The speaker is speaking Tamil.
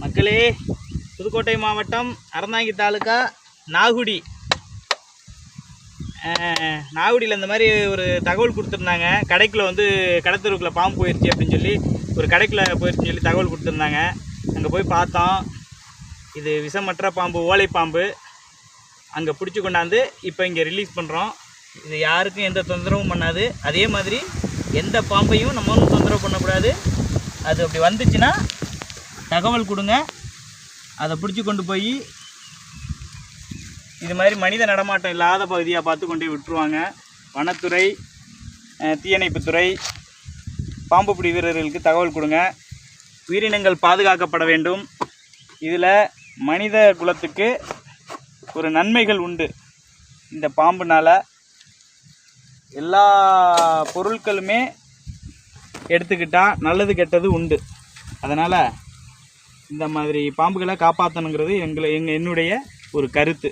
மக்களே புதுக்கோட்டை மாவட்டம் அறந்தாங்கி தாலுக்கா நாகுடி. நாகுடியில் இந்த மாதிரி ஒரு தகவல் கொடுத்துருந்தாங்க. கடைக்குள்ள வந்து கடத்தருக்குள்ள பாம்பு போயிடுச்சு அப்படின்னு சொல்லி ஒரு கடைக்குள்ளே போயிடுச்சுன்னு சொல்லி தகவல் கொடுத்துருந்தாங்க. அங்கே போய் பார்த்தோம். இது விஷமற்ற பாம்பு ஓலை பாம்பு. அங்கே பிடிச்சி கொண்டாந்து இப்போ இங்கே ரிலீஸ் பண்ணுறோம் இது யாருக்கும் எந்த தொந்தரவும் பண்ணாது. அதே மாதிரி எந்த பாம்பையும் நம்மளும் தொந்தரவு பண்ணக்கூடாது. அது அப்படி வந்துச்சுன்னா தகவல் கொடுங்க. அதை பிடிச்சி கொண்டு போய் இது மாதிரி மனித நடமாட்டம் இல்லாத பகுதியாக பார்த்து கொண்டு விட்டுருவாங்க. வனத்துறை தீயணைப்புத்துறை பாம்பு பிடி வீரர்களுக்கு தகவல் கொடுங்க. உயிரினங்கள் பாதுகாக்கப்பட வேண்டும். இதில் மனித குலத்துக்கு ஒரு நன்மைகள் உண்டு. இந்த பாம்புனால் எல்லா பொருட்களுமே எடுத்துக்கிட்டால் நல்லது கெட்டது உண்டு. அதனால் இந்த மாதிரி பாம்புகளை காப்பாற்றணுங்கிறது எங்களை எங்கள் என்னுடைய ஒரு கருத்து.